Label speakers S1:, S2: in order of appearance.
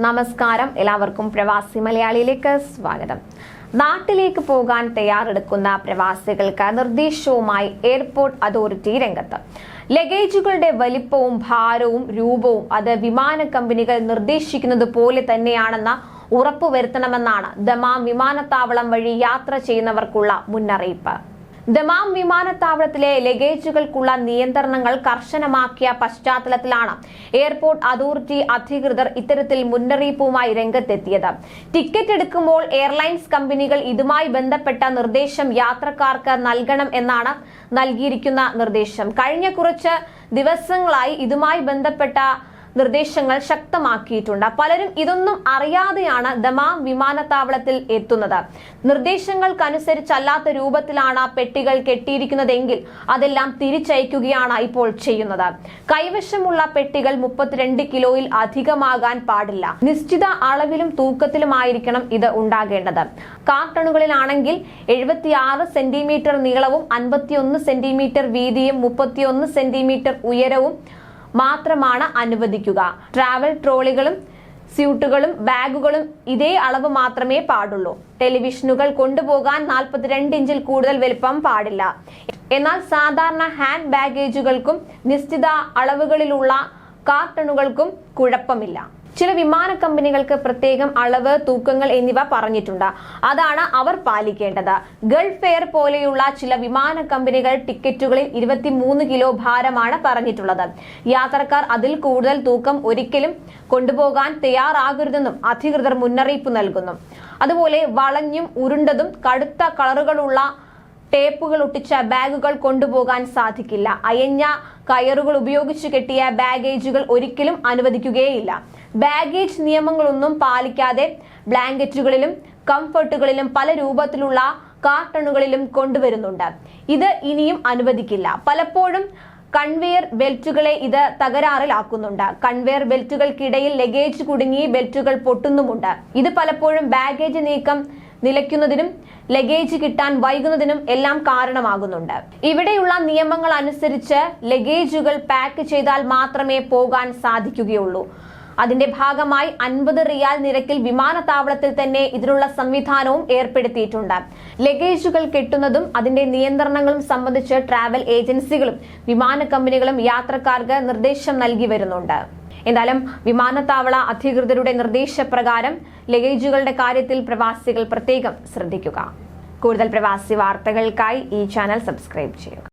S1: നമസ്കാരം. എല്ലാവർക്കും പ്രവാസി മലയാളിയിലേക്ക് സ്വാഗതം. നാട്ടിലേക്ക് പോകാൻ തയ്യാറെടുക്കുന്ന പ്രവാസികൾക്ക് നിർദ്ദേശവുമായി എയർപോർട്ട് അതോറിറ്റി രംഗത്ത്. ലഗേജുകളുടെ വലിപ്പവും ഭാരവും രൂപവും അത് വിമാന കമ്പനികൾ നിർദ്ദേശിക്കുന്നത് പോലെ തന്നെയാണെന്ന് ഉറപ്പുവരുത്തണമെന്നാണ് ദമാം വിമാനത്താവളം വഴി യാത്ര ചെയ്യുന്നവർക്കുള്ള മുന്നറിയിപ്പ്. ദമാം വിമാനത്താവളത്തിലെ ലഗേജുകൾക്കുള്ള നിയന്ത്രണങ്ങൾ കർശനമാക്കിയ പശ്ചാത്തലത്തിലാണ് എയർപോർട്ട് അതോറിറ്റി അധികൃതർ ഇത്തരത്തിൽ മുന്നറിയിപ്പുമായി രംഗത്തെത്തിയത്. ടിക്കറ്റ് എടുക്കുമ്പോൾ എയർലൈൻസ് കമ്പനികൾ ഇതുമായി ബന്ധപ്പെട്ട നിർദ്ദേശം യാത്രക്കാർക്ക് നൽകണം എന്നാണ് നൽകിയിരിക്കുന്ന നിർദ്ദേശം. കഴിഞ്ഞ കുറച്ച് ദിവസങ്ങളായി ഇതുമായി ബന്ധപ്പെട്ട നിർദ്ദേശങ്ങൾ ശക്തമാക്കിയിട്ടുണ്ട്. പലരും ഇതൊന്നും അറിയാതെയാണ് ദമാം വിമാനത്താവളത്തിൽ എത്തുന്നത്. നിർദ്ദേശങ്ങൾക്കനുസരിച്ചല്ലാത്ത രൂപത്തിലാണ് പെട്ടികൾ കെട്ടിയിരിക്കുന്നതെങ്കിൽ അതെല്ലാം തിരിച്ചയക്കുകയാണ് ഇപ്പോൾ ചെയ്യുന്നത്. കൈവശമുള്ള പെട്ടികൾ മുപ്പത്തിരണ്ട് കിലോയിൽ അധികമാകാൻ പാടില്ല. നിശ്ചിത അളവിലും തൂക്കത്തിലുമായിരിക്കണം ഇത് ഉണ്ടാകേണ്ടത്. കാർട്ടണുകളിലാണെങ്കിൽ എഴുപത്തിയാറ് സെന്റിമീറ്റർ നീളവും അൻപത്തിയൊന്ന് സെന്റിമീറ്റർ വീതിയും മുപ്പത്തിയൊന്ന് സെന്റിമീറ്റർ ഉയരവും മാത്രമാണ് അനുവദിക്കുക. ട്രാവൽ ട്രോളികളും സ്യൂട്ടുകളും ബാഗുകളും ഇതേ അളവ് മാത്രമേ പാടുള്ളൂ. ടെലിവിഷനുകൾ കൊണ്ടുപോകാൻ നാൽപ്പത്തിരണ്ട് ഇഞ്ചിൽ കൂടുതൽ വലിപ്പം പാടില്ല. എന്നാൽ സാധാരണ ഹാൻഡ് ബാഗേജുകൾക്കും നിശ്ചിത അളവുകളിലുള്ള കാർട്ടണുകൾക്കും കുഴപ്പമില്ല. ചില വിമാന കമ്പനികൾക്ക് പ്രത്യേകം അളവ് തൂക്കങ്ങൾ എന്നിവ പറഞ്ഞിട്ടുണ്ട്. അതാണ് അവർ പാലിക്കേണ്ടത്. ഗൾഫ് എയർ പോലെയുള്ള ചില വിമാന കമ്പനികൾ ടിക്കറ്റുകളിൽ ഇരുപത്തിമൂന്ന് കിലോ ഭാരമാണ് പറഞ്ഞിട്ടുള്ളത്. യാത്രക്കാർ അതിൽ കൂടുതൽ തൂക്കം ഒരിക്കലും കൊണ്ടുപോകാൻ തയ്യാറാകരുതെന്നും അധികൃതർ മുന്നറിയിപ്പ് നൽകുന്നു. അതുപോലെ വളഞ്ഞും ഉരുണ്ടതും കടുത്ത കളറുകളുള്ള ടേപ്പുകൾ ഒട്ടിച്ച ബാഗുകൾ കൊണ്ടുപോകാൻ സാധിക്കില്ല. അയഞ്ഞ കയറുകൾ ഉപയോഗിച്ച് കെട്ടിയ ബാഗേജുകൾ ഒരിക്കലും അനുവദിക്കുകയില്ല. ബാഗേജ് നിയമങ്ങളൊന്നും പാലിക്കാതെ ബ്ലാങ്കറ്റുകളിലും കംഫർട്ടുകളിലും പല രൂപത്തിലുള്ള കാർട്ടണുകളിലും കൊണ്ടുവരുന്നുണ്ട്. ഇത് ഇനിയും അനുവദിക്കില്ല. പലപ്പോഴും കൺവെയർ ബെൽറ്റുകളെ ഇത് തകരാറിലാക്കുന്നുണ്ട്. കൺവെയർ ബെൽറ്റുകൾക്കിടയിൽ ലഗേജ് കുടുങ്ങി ബെൽറ്റുകൾ പൊട്ടുന്നുമുണ്ട്. ഇത് പലപ്പോഴും ബാഗേജ് നീക്കം നിലയ്ക്കുന്നതിനും ലഗേജ് കിട്ടാൻ വൈകുന്നതിനും എല്ലാം കാരണമാകുന്നുണ്ട്. ഇവിടെയുള്ള നിയമങ്ങൾ അനുസരിച്ച് ലഗേജുകൾ പാക്ക് ചെയ്താൽ മാത്രമേ പോകാൻ സാധിക്കുകയുള്ളൂ. അതിന്റെ ഭാഗമായി അൻപത് റിയാൽ നിരക്കിൽ വിമാനത്താവളത്തിൽ തന്നെ ഇതിനുള്ള സംവിധാനവും ഏർപ്പെടുത്തിയിട്ടുണ്ട്. ലഗേജുകൾ കെട്ടുന്നതും അതിന്റെ നിയന്ത്രണങ്ങളും സംബന്ധിച്ച് ട്രാവൽ ഏജൻസികളും വിമാന കമ്പനികളും യാത്രക്കാർക്ക് നിർദ്ദേശം നൽകി വരുന്നുണ്ട്. എന്തായാലും വിമാനത്താവള അധികൃതരുടെ നിർദ്ദേശപ്രകാരം ലഗേജുകളുടെ കാര്യത്തിൽ പ്രവാസികൾ പ്രത്യേകം ശ്രദ്ധിക്കുക. കൂടുതൽ പ്രവാസി വാർത്തകൾക്കായി ഈ ചാനൽ സബ്സ്ക്രൈബ് ചെയ്യുക.